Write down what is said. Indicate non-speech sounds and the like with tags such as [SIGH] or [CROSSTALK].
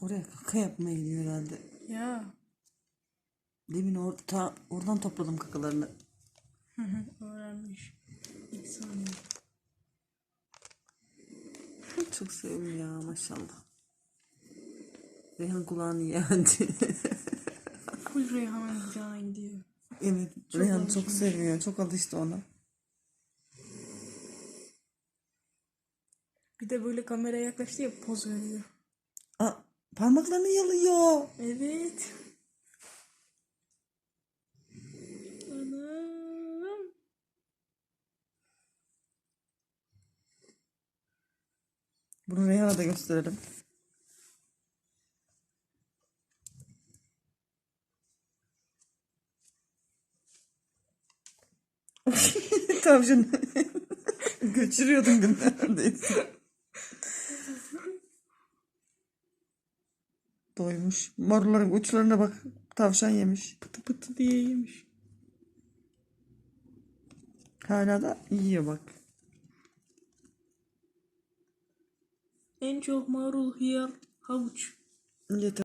Oraya kaka yapmaya gidiyor herhalde. Ya. Demin orta, oradan topladım kakalarını. Öğrenmiş. İlk saniye. [LAUGHS] Çok seviyorum ya maşallah. Reyhan kulağını yendi. [LAUGHS] Full Reyhan'ın kucağına gidiyor. evet. Çok Reyhan çok seviyor. Çok alıştı ona. Bir de böyle kameraya yaklaştı ya poz veriyor. Aa, parmaklarını yalıyor. Evet. Anam. Bunu Reyhan'a da gösterelim. Tavşan göçürüyordun gün Doymuş. Marulların uçlarına bak. Tavşan yemiş. Pıtı pıtı diye yemiş. Hala da yiyor bak. En çok marul, hıyar, havuç. Yeter.